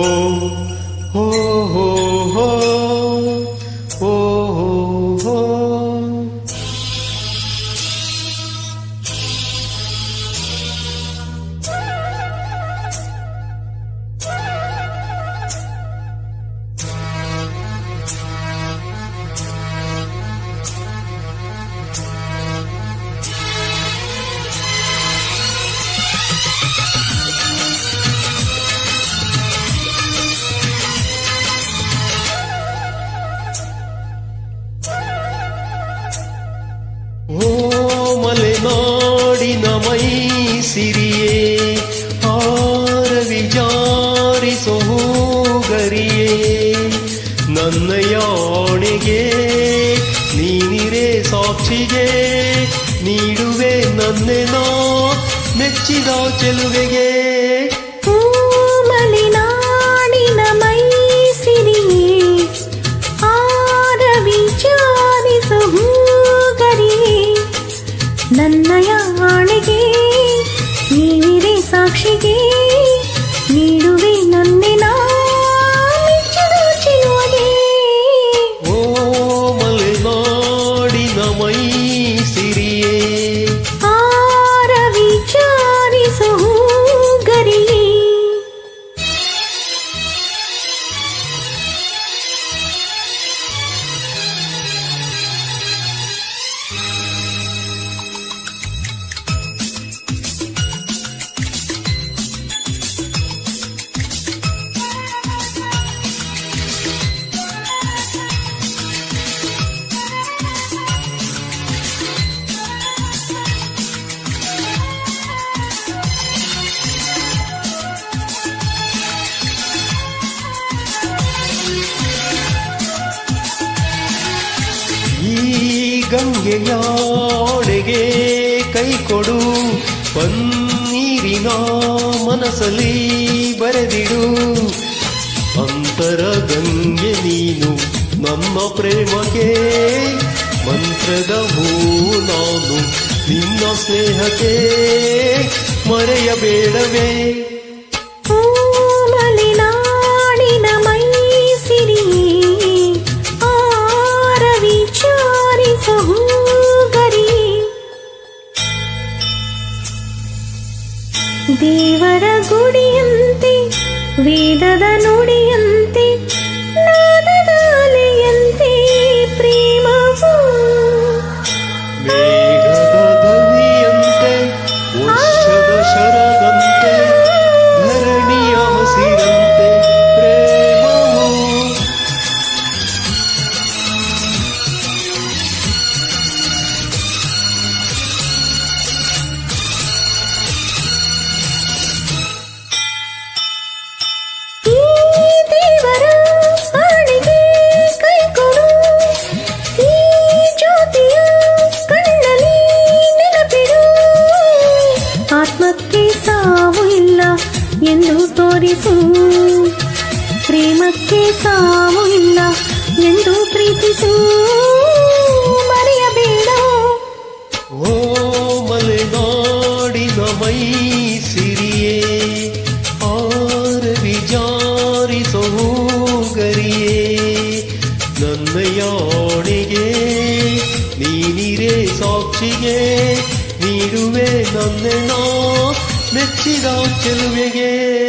ho, ho, ho. மமை சிறியே ಹಾರ ವಿಚಾರಿಸೋ ಗರಿಯೇ ನನ್ನಯಾಣೆಗೆ ನೀನಿರೇ ಸಾಕ್ಷಿಗೆ ನೀಡುವೆ ನನ್ನೆನೋ ಮೆಚ್ಚಿದ ಚೆಲುವೆಗೆ. ಗಂಗೆಯಾಡೆಗೆ ಕೈ ಕೊಡು. ಪನ್ನೀರಿನ ಮನಸ್ಸಲ್ಲಿ ಬರೆದಿಡು. ಅಂತರ ಗಂಗೆ ನೀನು ನಮ್ಮ ಪ್ರೇಮಕ್ಕೆ. ಮಂತ್ರದ ಹೂ ನಾನು ನಿನ್ನ ಸ್ನೇಹಕ್ಕೆ. ಮರೆಯಬೇಡವೇ. ಪ್ರೇಮಕ್ಕೆ ಸಾವು ಇಲ್ಲ ಎಂದು ಪ್ರೀತಿಸು. ಮರೆಯಬೇಡ. ಓ ಮಲೆನಾಡಿನ ಮೈ ಸಿರಿಯೇ ಆರ ವಿಚಾರಿಸೋ ಗರಿಯೇ ನನ್ನ ಯಾಣಿಗೆ ನೀನಿರೇ ಸಾಕ್ಷಿಗೆ ನೀಡುವೆ ನನ್ನೆನೋ ಮೆಚ್ಚಿದ ಚೆಲುವೆಗೆ.